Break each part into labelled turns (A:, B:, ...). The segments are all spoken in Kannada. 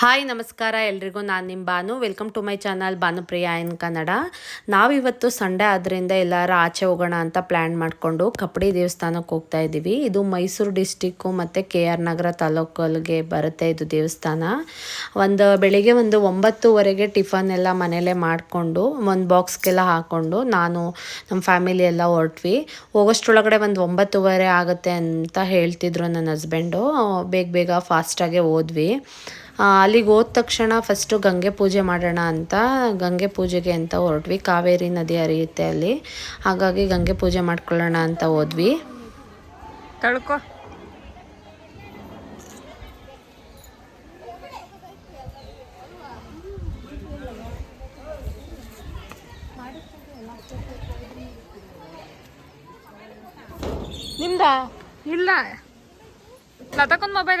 A: ಹಾಯ್, ನಮಸ್ಕಾರ ಎಲ್ರಿಗೂ. ನಾನು ನಿಮ್ಮ Banu. Welcome to my channel Bhanupriya in Kannada. ನಾವಿವತ್ತು ಸಂಡೇ ಆದ್ದರಿಂದ ಎಲ್ಲರೂ ಆಚೆ ಹೋಗೋಣ ಅಂತ ಪ್ಲ್ಯಾನ್ ಮಾಡಿಕೊಂಡು ಕಪಡಿ ದೇವಸ್ಥಾನಕ್ಕೆ ಹೋಗ್ತಾ ಇದ್ದೀವಿ ಇದು ಮೈಸೂರು ಡಿಸ್ಟಿಕ್ಕು ಮತ್ತು ಕೆ ಆರ್ ನಗರ ತಾಲೂಕಲ್ಲಿಗೆ ಬರುತ್ತೆ ಇದು ದೇವಸ್ಥಾನ. ಒಂದು ಬೆಳಿಗ್ಗೆ ಒಂದು ಒಂಬತ್ತುವರೆಗೆ ಟಿಫನ್ ಎಲ್ಲ ಮನೇಲೇ ಮಾಡಿಕೊಂಡು, ಒಂದು ಬಾಕ್ಸ್ಗೆಲ್ಲ ಹಾಕ್ಕೊಂಡು ನಾನು ನಮ್ಮ ಫ್ಯಾಮಿಲಿ ಎಲ್ಲ ಹೊರಟ್ವಿ. ಹೋಗೋಷ್ಟ್ರೊಳಗಡೆ ಒಂದು ಒಂಬತ್ತುವರೆ ಆಗುತ್ತೆ ಅಂತ ಹೇಳ್ತಿದ್ರು ನನ್ನ ಹಸ್ಬೆಂಡು ಬೇಗ ಬೇಗ ಫಾಸ್ಟಾಗೆ ಹೋದ್ವಿ. ಅಲ್ಲಿಗೆ ಹೋದ ತಕ್ಷಣ ಫಸ್ಟು ಗಂಗೆ ಪೂಜೆ ಮಾಡೋಣ ಅಂತ, ಗಂಗೆ ಪೂಜೆಗೆ ಅಂತ ಹೊರಟ್ವಿ. ಕಾವೇರಿ ನದಿ ಹರಿಯುತ್ತೆ ಅಲ್ಲಿ. ಹಾಗಾಗಿ ಗಂಗೆ ಪೂಜೆ ಮಾಡ್ಕೊಳ್ಳೋಣ ಅಂತ ಹೋದ್ವಿ.
B: ತಳ್ಕೊ. ನಿಮ್ದ? ಇಲ್ಲ. ಲತಾಕೊಂದು ಮೊಬೈಲ್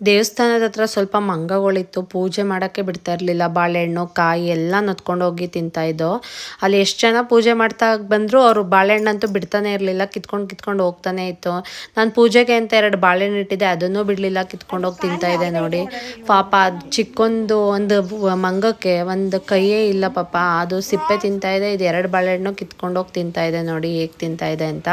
A: ದೇವಸ್ಥಾನದ ಹತ್ರ ಸ್ವಲ್ಪ ಮಂಗಗಳಿತ್ತು, ಪೂಜೆ ಮಾಡೋಕ್ಕೆ ಬಿಡ್ತಾ ಇರಲಿಲ್ಲ. ಬಾಳೆಹಣ್ಣು, ಕಾಯಿ ಎಲ್ಲ ನತ್ಕೊಂಡು ಹೋಗಿ ತಿಂತಾಯಿದ್ದೋ ಅಲ್ಲಿ ಎಷ್ಟು ಜನ ಪೂಜೆ ಮಾಡ್ತಾ ಬಂದರೂ, ಅವರು ಬಾಳೆಹಣ್ಣಂತೂ ಬಿಡ್ತಾನೆ ಇರಲಿಲ್ಲ, ಕಿತ್ಕೊಂಡು ಕಿತ್ಕೊಂಡು ಹೋಗ್ತಾನೆ ಇತ್ತು. ನಾನು ಪೂಜೆಗೆ ಅಂತ ಎರಡು ಬಾಳೆಹಣ್ಣು ಇಟ್ಟಿದ್ದೆ, ಅದನ್ನು ಬಿಡಲಿಲ್ಲ, ಕಿತ್ಕೊಂಡು ಹೋಗಿ ತಿಂತಾ ಇದೆ ನೋಡಿ. ಪಾಪ ಅದು ಚಿಕ್ಕೊಂದು ಒಂದು ಮಂಗಕ್ಕೆ ಒಂದು ಕೈಯೇ ಇಲ್ಲ ಪಾಪ. ಅದು ಸಿಪ್ಪೆ ತಿಂತಾ ಇದೆ, ಇದು ಎರಡು ಬಾಳೆಹಣ್ಣು ಕಿತ್ಕೊಂಡು ಹೋಗಿ ತಿಂತಾ ಇದೆ ನೋಡಿ, ಹೇಗೆ ತಿಂತಾ ಇದೆ ಅಂತ.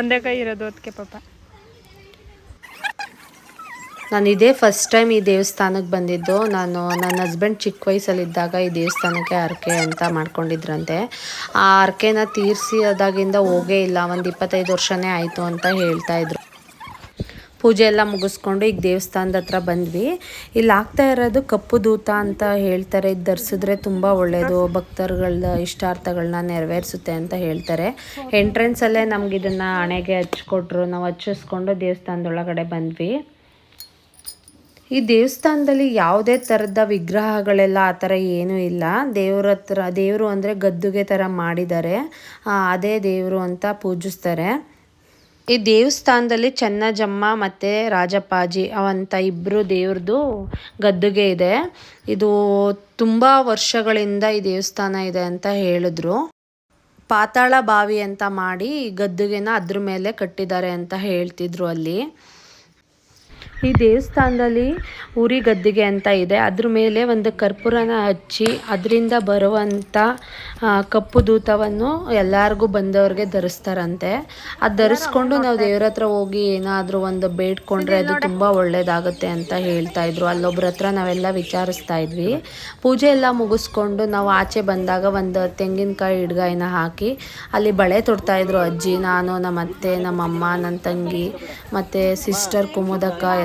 B: ಒಂದೇ ಕೈ ಇರೋದು ಅದಕ್ಕೆ ಪಾಪ.
A: ನಾನು ಇದೇ ಫಸ್ಟ್ ಟೈಮ್ ಈ ದೇವಸ್ಥಾನಕ್ಕೆ ಬಂದಿದ್ದು. ನಾನು ನನ್ನ ಹಸ್ಬೆಂಡ್ ಚಿಕ್ಕ ವಯಸ್ಸಲ್ಲಿದ್ದಾಗ ಈ ದೇವಸ್ಥಾನಕ್ಕೆ ಹರಕೆ ಅಂತ ಮಾಡ್ಕೊಂಡಿದ್ರಂತೆ. ಆ ಹರಕೆನ ತೀರಿಸಿ ಅದಾಗಿಂದ ಹೋಗೇ ಇಲ್ಲ. ಒಂದು ಇಪ್ಪತ್ತೈದು ವರ್ಷನೇ ಆಯಿತು ಅಂತ ಹೇಳ್ತಾ ಇದ್ರು. ಪೂಜೆ ಎಲ್ಲ ಮುಗಿಸ್ಕೊಂಡು ಈಗ ದೇವಸ್ಥಾನದ ಹತ್ರ ಬಂದ್ವಿ. ಇಲ್ಲಿ ಆಗ್ತಾ ಇರೋದು ಕಪ್ಪು ದೂತ ಅಂತ ಹೇಳ್ತಾರೆ. ಇದು ಧರಿಸಿದ್ರೆ ತುಂಬ ಒಳ್ಳೆಯದು ಭಕ್ತರುಗಳ ಇಷ್ಟಾರ್ಥಗಳನ್ನ ನೆರವೇರಿಸುತ್ತೆ ಅಂತ ಹೇಳ್ತಾರೆ. ಎಂಟ್ರೆನ್ಸಲ್ಲೇ ನಮ್ಗೆ ಇದನ್ನು ಹಣೆಗೆ ಹಚ್ಕೊಟ್ರು ನಾವು ಹಚ್ಚಿಸ್ಕೊಂಡು ದೇವಸ್ಥಾನದೊಳಗಡೆ ಬಂದ್ವಿ. ಈ ದೇವಸ್ಥಾನದಲ್ಲಿ ಯಾವುದೇ ಥರದ ವಿಗ್ರಹಗಳೆಲ್ಲ ಆ ಥರ ಏನೂ ಇಲ್ಲ. ದೇವ್ರ ಹತ್ರ, ದೇವರು ಅಂದರೆ ಗದ್ದುಗೆ ಥರ ಮಾಡಿದ್ದಾರೆ. ಅದೇ ದೇವರು ಅಂತ ಪೂಜಿಸ್ತಾರೆ. ಈ ದೇವಸ್ಥಾನದಲ್ಲಿ ಚೆನ್ನಜಮ್ಮ ಮತ್ತು ರಾಜಪ್ಪಾಜಿ ಅವಂತ ಇಬ್ಬರು ದೇವ್ರದ್ದು ಗದ್ದುಗೆ ಇದೆ. ಇದು ತುಂಬ ವರ್ಷಗಳಿಂದ ಈ ದೇವಸ್ಥಾನ ಇದೆ ಅಂತ ಹೇಳಿದ್ರು. ಪಾತಾಳ ಬಾವಿ ಅಂತ ಮಾಡಿ ಗದ್ದುಗೆನ ಅದ್ರ ಮೇಲೆ ಕಟ್ಟಿದ್ದಾರೆ ಅಂತ ಹೇಳ್ತಿದ್ರು ಅಲ್ಲಿ. ಈ ದೇವಸ್ಥಾನದಲ್ಲಿ ಉರಿ ಗದ್ದಿಗೆ ಅಂತ ಇದೆ. ಅದ್ರ ಮೇಲೆ ಒಂದು ಕರ್ಪೂರನ ಹಚ್ಚಿ ಅದರಿಂದ ಬರುವಂಥ ಕಪ್ಪು ದೂತವನ್ನು ಎಲ್ಲರಿಗೂ ಬಂದವ್ರಿಗೆ ಧರಿಸ್ತಾರಂತೆ. ಅದು ಧರಿಸ್ಕೊಂಡು ನಾವು ದೇವ್ರ ಹತ್ರ ಹೋಗಿ ಏನಾದರೂ ಒಂದು ಬೇಡ್ಕೊಂಡ್ರೆ ಅದು ತುಂಬ ಒಳ್ಳೇದಾಗುತ್ತೆ ಅಂತ ಹೇಳ್ತಾ ಇದ್ರು. ಅಲ್ಲೊಬ್ರ ಹತ್ರ ನಾವೆಲ್ಲ ವಿಚಾರಿಸ್ತಾ ಇದ್ವಿ. ಪೂಜೆ ಎಲ್ಲ ಮುಗಿಸ್ಕೊಂಡು ನಾವು ಆಚೆ ಬಂದಾಗ ಒಂದು ತೆಂಗಿನಕಾಯಿ ಹಿಡ್ಗಾಯಿನ ಹಾಕಿ ಅಲ್ಲಿ ಬಳೆ ತೊಡ್ತಾ ಇದ್ರು ಅಜ್ಜಿ, ನಾನು ನಮ್ಮ ಅತ್ತೆ ನಮ್ಮ ಅಮ್ಮ ನನ್ನ ತಂಗಿ, ಮತ್ತು ಸಿಸ್ಟರ್ ಕುಮುದಕ್ಕ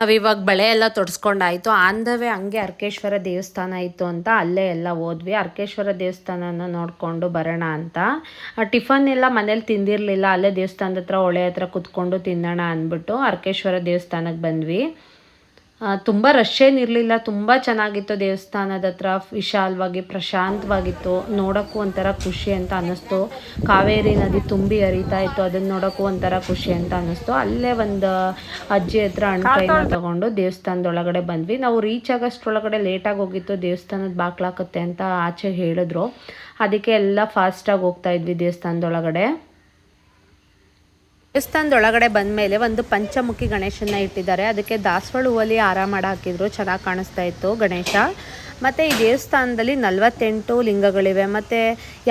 A: ನಾವಿವಾಗ ಬಳೆ ಎಲ್ಲ ತೊಡಸ್ಕೊಂಡಾಯ್ತು. ಆಂದವೇ ಹಂಗೆ ಅರ್ಕೇಶ್ವರ ದೇವಸ್ಥಾನ ಇತ್ತು ಅಂತ ಅಲ್ಲೇ ಎಲ್ಲ ಹೋದ್ವಿ. ಅರ್ಕೇಶ್ವರ ದೇವಸ್ಥಾನನ ನೋಡಿಕೊಂಡು ಬರೋಣ ಅಂತ. ಟಿಫನ್ ಎಲ್ಲ ಮನೇಲಿ ತಿಂದಿರಲಿಲ್ಲ. ಅಲ್ಲೇ ದೇವಸ್ಥಾನದ ಹತ್ರ, ಹೊಳೆ ಹತ್ರ ಕುತ್ಕೊಂಡು ತಿನ್ನೋಣ ಅಂದ್ಬಿಟ್ಟು ಅರ್ಕೇಶ್ವರ ದೇವಸ್ಥಾನಕ್ಕೆ ಬಂದ್ವಿ. ತುಂಬ ರಶ್ ಏನಿರಲಿಲ್ಲ ತುಂಬ ಚೆನ್ನಾಗಿತ್ತು ದೇವಸ್ಥಾನದ ಹತ್ರ ವಿಶಾಲವಾಗಿ ಪ್ರಶಾಂತವಾಗಿತ್ತು. ನೋಡೋಕ್ಕೂ ಒಂಥರ ಖುಷಿ ಅಂತ ಅನ್ನಿಸ್ತು. ಕಾವೇರಿ ನದಿ ತುಂಬಿ ಹರಿತಾ ಇತ್ತು ಅದನ್ನ ನೋಡೋಕ್ಕೂ ಒಂಥರ ಖುಷಿ ಅಂತ ಅನ್ನಿಸ್ತು. ಅಲ್ಲೇ ಒಂದು ಅಜ್ಜಿ ಹತ್ರ ಹಣ್ಣುಕಾಯಿನ ತಗೊಂಡು ದೇವಸ್ಥಾನದೊಳಗಡೆ ಬಂದ್ವಿ. ನಾವು ರೀಚ್ ಆಗೋಷ್ಟ್ರೊಳಗಡೆ ಲೇಟಾಗಿ ಹೋಗಿತ್ತು ದೇವಸ್ಥಾನದ ಬಾಕ್ಲಾಕತ್ತೆ ಅಂತ ಆಚೆ ಹೇಳಿದ್ರು. ಅದಕ್ಕೆ ಎಲ್ಲ ಫಾಸ್ಟಾಗಿ ಹೋಗ್ತಾ ಇದ್ವಿ ದೇವಸ್ಥಾನದೊಳಗಡೆ. ದೇವಸ್ಥಾನದ ಒಳಗಡೆ ಬಂದಮೇಲೆ ಒಂದು ಪಂಚಮುಖಿ ಗಣೇಶನ ಇಟ್ಟಿದ್ದಾರೆ. ಅದಕ್ಕೆ ದಾಸವಾಳ ಹೂವಲ್ಲಿ ಹಾರ ಮಾಡಿ ಹಾಕಿದ್ರು. ಚೆನ್ನಾಗಿ ಕಾಣಿಸ್ತಾ ಇತ್ತು ಗಣೇಶ. ಮತ್ತು ಈ ದೇವಸ್ಥಾನದಲ್ಲಿ ನಲವತ್ತೆಂಟು ಲಿಂಗಗಳಿವೆ. ಮತ್ತು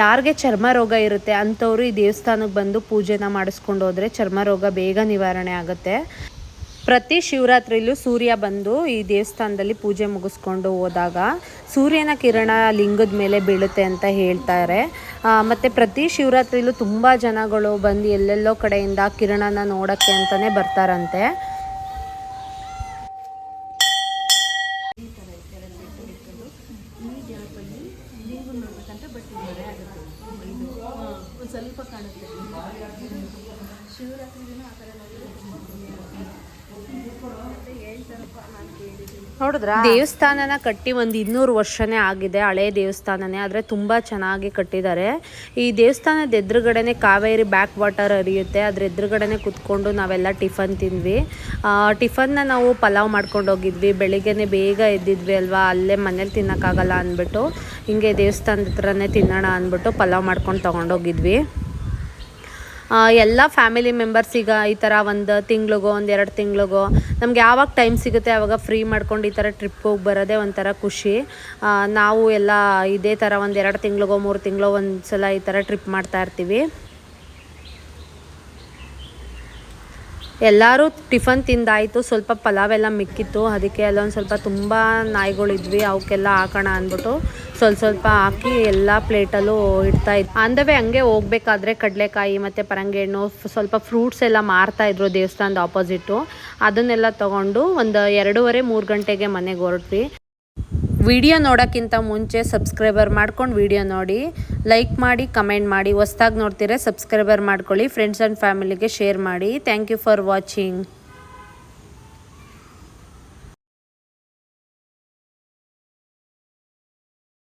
A: ಯಾರಿಗೆ ಚರ್ಮ ರೋಗ ಇರುತ್ತೆ ಅಂಥವ್ರು ಈ ದೇವಸ್ಥಾನಕ್ಕೆ ಬಂದು ಪೂಜೆನ ಮಾಡಿಸ್ಕೊಂಡು ಹೋದರೆ ಚರ್ಮ ರೋಗ ಬೇಗ ನಿವಾರಣೆ ಆಗುತ್ತೆ. ಪ್ರತಿ ಶಿವರಾತ್ರಿಲೂ ಸೂರ್ಯ ಬಂದು ಈ ದೇವಸ್ಥಾನದಲ್ಲಿ ಪೂಜೆ ಮುಗಿಸ್ಕೊಂಡು ಹೋದಾಗ ಸೂರ್ಯನ ಕಿರಣ ಲಿಂಗದ ಮೇಲೆ ಬೀಳುತ್ತೆ ಅಂತ ಹೇಳ್ತಾರೆ. ಮತ್ತೆ ಪ್ರತಿ ಶಿವರಾತ್ರಿಲೂ ತುಂಬ ಜನಗಳು ಬಂದು ಎಲ್ಲೆಲ್ಲೋ ಕಡೆಯಿಂದ ಕಿರಣನ ನೋಡೋಕ್ಕೆ ಅಂತಲೇ ಬರ್ತಾರಂತೆ. ನೋಡಿದ್ರ? ದೇವಸ್ಥಾನನ ಕಟ್ಟಿ ಒಂದು ಇನ್ನೂರು ವರ್ಷನೇ ಆಗಿದೆ, ಹಳೆ ದೇವಸ್ಥಾನನೇ, ಆದರೆ ತುಂಬ ಚೆನ್ನಾಗಿ ಕಟ್ಟಿದ್ದಾರೆ. ಈ ದೇವಸ್ಥಾನದ ಎದುರುಗಡೆನೆ ಕಾವೇರಿ ಬ್ಯಾಕ್ ವಾಟರ್ ಹರಿಯುತ್ತೆ, ಅದ್ರ ಎದುರುಗಡೆನೆ ಕುತ್ಕೊಂಡು ನಾವೆಲ್ಲ ಟಿಫನ್ ತಿಂದ್ವಿ. ಟಿಫನ್ನ ನಾವು ಪಲಾವ್ ಮಾಡ್ಕೊಂಡು ಹೋಗಿದ್ವಿ. ಬೆಳಿಗ್ಗೆನೆ ಬೇಗ ಎದ್ದಿದ್ವಿ ಅಲ್ವಾ? ಅಲ್ಲೇ ಮನೇಲಿ ತಿನ್ನೋಕ್ಕಾಗಲ್ಲ ಅಂದ್ಬಿಟ್ಟು, ಹಿಂಗೆ ದೇವಸ್ಥಾನದ ಹತ್ರನೇ ತಿನ್ನೋಣ ಅಂದ್ಬಿಟ್ಟು ಪಲಾವ್ ಮಾಡ್ಕೊಂಡು ತೊಗೊಂಡೋಗಿದ್ವಿ ಎಲ್ಲ ಫ್ಯಾಮಿಲಿ ಮೆಂಬರ್ಸ್ ಈಗ ಈ ಥರ ಒಂದು ತಿಂಗ್ಳಿಗೋ, ಒಂದು ಎರಡು ತಿಂಗ್ಳಿಗೋ, ನಮ್ಗೆ ಯಾವಾಗ ಟೈಮ್ ಸಿಗುತ್ತೆ ಆವಾಗ ಫ್ರೀ ಮಾಡ್ಕೊಂಡು ಈ ಥರ ಟ್ರಿಪ್ ಹೋಗಿ ಬರೋದೇ ಒಂಥರ ಖುಷಿ. ನಾವು ಎಲ್ಲ ಇದೇ ಥರ ಒಂದು ಎರಡು ತಿಂಗ್ಳಿಗೋ, ಮೂರು ತಿಂಗಳೋ ಒಂದು ಸಲ ಈ ಥರ ಟ್ರಿಪ್ ಮಾಡ್ತಾ ಇರ್ತೀವಿ. ಎಲ್ಲರೂ ಟಿಫನ್ ತಿಂದಾಯಿತು, ಸ್ವಲ್ಪ ಪಲಾವ್ ಎಲ್ಲ ಮಿಕ್ಕಿತ್ತು, ಅದಕ್ಕೆ ಅಲ್ಲೊಂದು ಸ್ವಲ್ಪ ತುಂಬ ನಾಯಿಗಳಿದ್ವಿ, ಅವಕ್ಕೆಲ್ಲ ಹಾಕೋಣ ಅಂದ್ಬಿಟ್ಟು. ಸ್ವಲ್ಪ ಸ್ವಲ್ಪ ಹಾಕಿ ಎಲ್ಲ ಪ್ಲೇಟಲ್ಲೂ ಇಡ್ತಾ ಇದ್ದು. ಅಂದವೇ ಹಂಗೆ ಹೋಗ್ಬೇಕಾದ್ರೆ ಕಡಲೆಕಾಯಿ ಮತ್ತು ಪರಂಗಿ ಹಣ್ಣು ಸ್ವಲ್ಪ ಫ್ರೂಟ್ಸ್ ಎಲ್ಲ ಮಾರ್ತಾ ಇದ್ರು ದೇವಸ್ಥಾನದ ಆಪೋಸಿಟ್ಟು ಅದನ್ನೆಲ್ಲ ತೊಗೊಂಡು ಒಂದು ಎರಡೂವರೆ, ಮೂರು ಗಂಟೆಗೆ ಮನೆಗೆ ಹೊರಟ್ವಿ. ವಿಡಿಯೋ ನೋಡೋಕ್ಕಿಂತ ಮುಂಚೆ ಸಬ್ಸ್ಕ್ರೈಬರ್ ಮಾಡ್ಕೊಂಡು ವಿಡಿಯೋ ನೋಡಿ. ಲೈಕ್ ಮಾಡಿ, ಕಮೆಂಟ್ ಮಾಡಿ. ಹೊಸ್ದಾಗಿ ನೋಡ್ತೀರಾ ಸಬ್ಸ್ಕ್ರೈಬರ್ ಮಾಡ್ಕೊಳ್ಳಿ. ಫ್ರೆಂಡ್ಸ್ ಆ್ಯಂಡ್ ಫ್ಯಾಮಿಲಿಗೆ ಶೇರ್ ಮಾಡಿ. Thank you for watching